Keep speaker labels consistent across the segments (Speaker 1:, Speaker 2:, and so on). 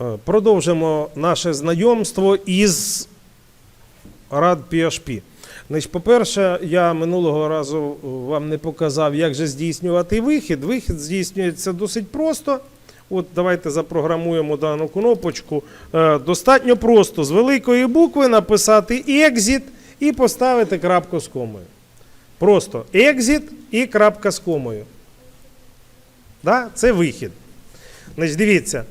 Speaker 1: Е, Продовжимо наше знайомство із рад PHP. Значить, по-перше, я минулого разу вам не показав, як же здійснювати вихід. Вихід здійснюється досить просто. От давайте запрограмуємо дану кнопочку. Е, Достатньо просто з великої букви написати exit і поставити крапку з комою. Просто exit і крапка з комою. Да? Це вихід. Значить, дивіться,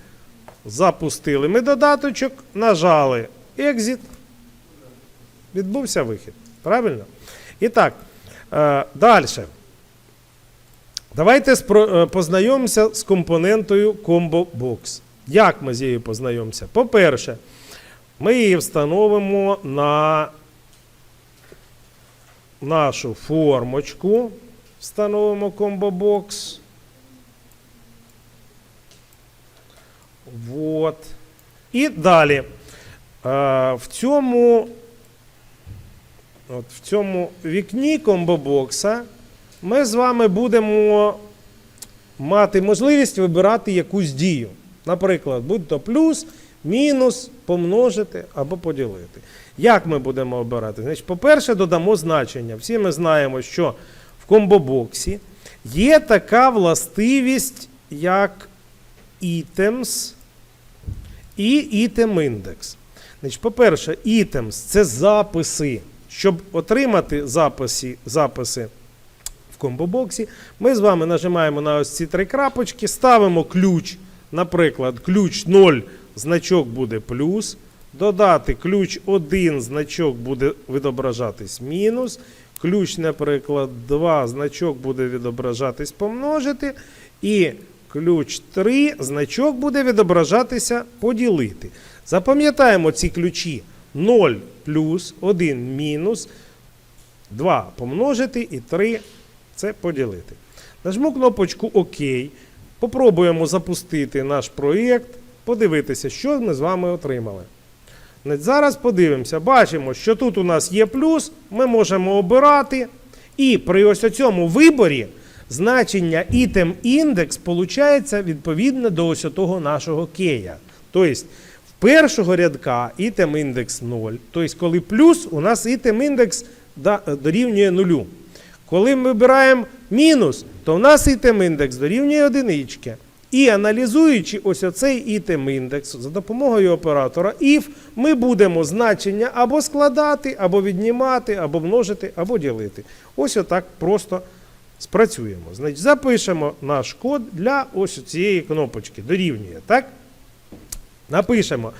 Speaker 1: запустили ми додаточок, нажали exit. Відбувся вихід. Правильно? І так, е, далі. Давайте е, познайомимося з компонентою Combo Box. Як ми з нею познайомимося? По-перше, ми її встановимо на нашу формочку. Встановимо Combo Box. Вот. І далі. В цьому, от в цьому вікні комбобокса ми з вами будемо мати можливість вибирати якусь дію. Наприклад, будь-то плюс, мінус, помножити або поділити. Як ми будемо обирати? Значить, по-перше, додамо значення. Всі ми знаємо, що в комбобоксі є така властивість, як items і item index. Значить, по-перше, items це записи. Щоб отримати записи, записи в комбобоксі, ми з вами нажимаємо на ось ці три крапочки, ставимо ключ, наприклад, ключ 0, значок буде плюс. Додати ключ 1, значок буде відображатись мінус. Ключ, наприклад, 2, значок буде відображатись помножити. І ключ 3, значок буде відображатися поділити. Запам'ятаємо ці ключі 0 плюс 1 мінус 2 помножити і 3 це поділити. Нажму кнопочку ОК. Попробуємо запустити наш проєкт, подивитися, що ми з вами отримали. Зараз подивимося, бачимо, що тут у нас є плюс, ми можемо обирати. І при ось цьому виборі значення item index получається відповідно до ось того нашого кея. Тобто, в першого рядка item index 0. Тобто, коли плюс, у нас index да- дорівнює нулю. Коли ми вибираємо мінус, то в нас item індекс дорівнює одинички. І аналізуючи ось оцей item індекс за допомогою оператора if, ми будемо значення або складати, або віднімати, або множити, або ділити. Ось отак просто спрацюємо. Значить, запишемо наш код для ось цієї кнопочки. Дорівнює, так? Напишемо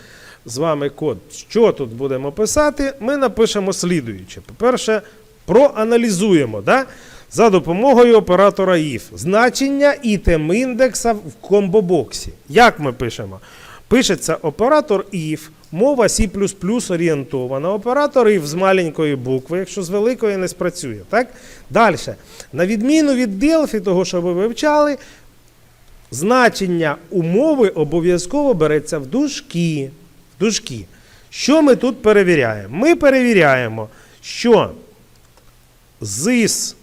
Speaker 1: з вами код. Що тут будемо писати? Ми напишемо слідуюче. По-перше, проаналізуємо да? за допомогою оператора if. Значення item індекса в комбобоксі. Як ми пишемо? Пишеться оператор if, мова C орієнтована. Оператор if з маленької букви, якщо з великої не спрацює. Так? Далі. На відміну від Delphi, того, що ви вивчали, значення умови обов'язково береться в дужки. В дужки. Що ми тут перевіряємо? Ми перевіряємо, що this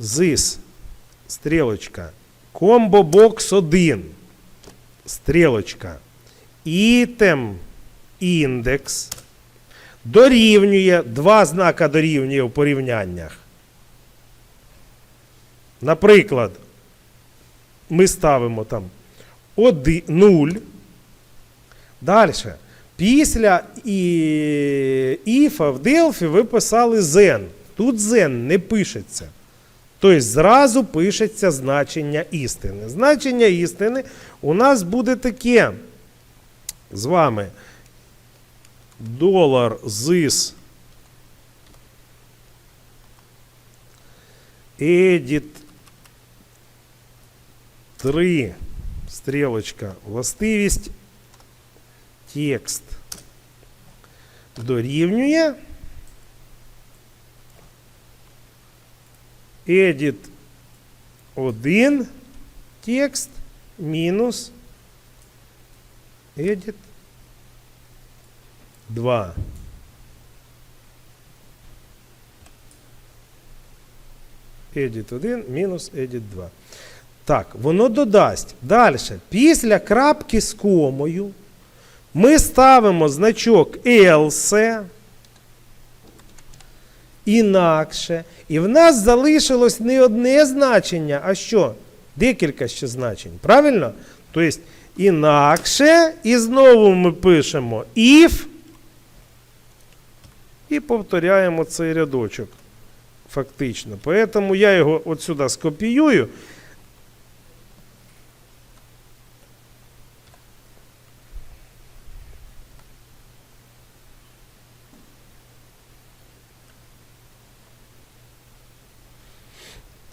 Speaker 1: this стрілочка combo box 1 стрілочка item index дорівнює два знака дорівнює в порівняннях. Наприклад, ми ставимо там 0. Далі. Після і- іфа в Delphi ви писали zen. Тут zen не пишеться. Тобто зразу пишеться значення істини. Значення істини у нас буде таке з вами долар this edit 3 стрілочка властивість текст дорівнює edit 1 текст мінус edit 2. edit 1 мінус edit 2. Так, воно додасть. Далі. Після крапки з комою ми ставимо значок else. Інакше. І в нас залишилось не одне значення, а що? Декілька ще значень. Правильно? Тобто, інакше. І знову ми пишемо if. І повторяємо цей рядочок. Фактично. Поэтому я його от сюди скопіюю.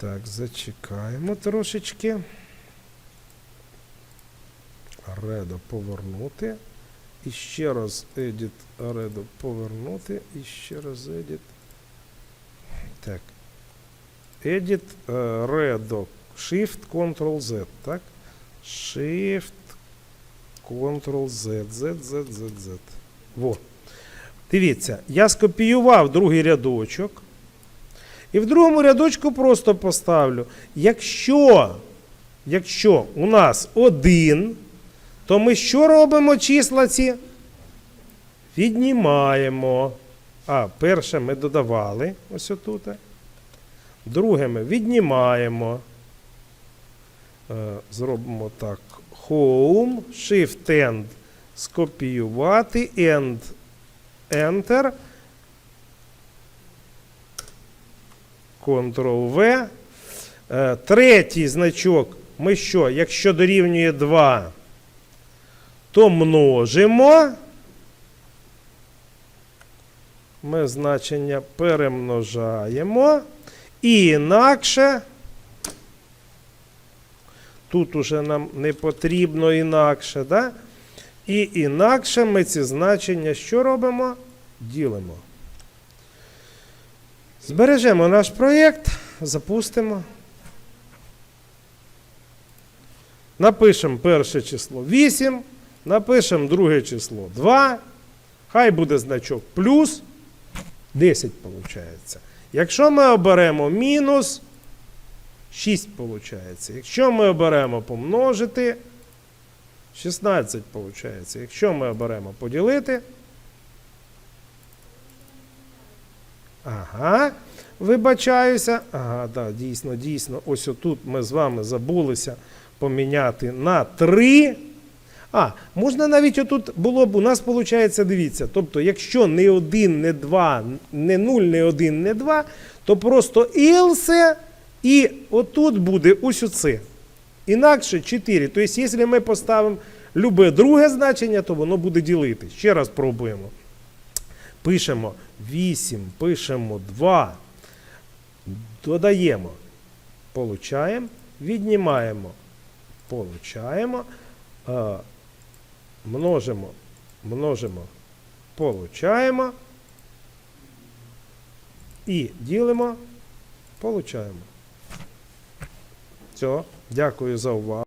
Speaker 1: Так, зачекаємо трошечки. Редо повернути. І ще раз edit редо повернути. І ще раз edit. Так. Edit е, редо. Shift Ctrl Z, так? Shift Ctrl Z, Z, Z, Z, Z. Во. Дивіться, я скопіював другий рядочок. І в другому рядочку просто поставлю. Якщо, якщо у нас один, то ми що робимо числа ці? Віднімаємо. А, перше ми додавали ось отут. Друге ми віднімаємо. Е, Зробимо так. Home, Shift End, скопіювати, End, Enter. Ctrl-V. Е, Третій значок ми що? Якщо дорівнює 2, то множимо. Ми значення перемножаємо. І інакше. Тут уже нам не потрібно інакше, да? І інакше ми ці значення що робимо? Ділимо. Збережемо наш проєкт, запустимо. Напишемо перше число 8, напишемо друге число 2. Хай буде значок плюс 10 виходить. Якщо ми оберемо мінус, 6 виходить. Якщо ми оберемо помножити, 16 виходить. Якщо ми оберемо поділити, Ага, вибачаюся. Ага, да, дійсно, дійсно. Ось отут ми з вами забулися поміняти на 3. А, можна навіть отут було б, у нас виходить, дивіться. Тобто, якщо не 1, не 2, не 0, не 1, не 2, то просто else і отут буде ось оце. Інакше 4. Тобто, якщо ми поставимо любе друге значення, то воно буде ділити. Ще раз пробуємо. Пишемо 8, пишемо 2, додаємо, получаємо, віднімаємо, получаємо, е, множимо, множимо, получаємо і ділимо, получаємо. Все, дякую за увагу.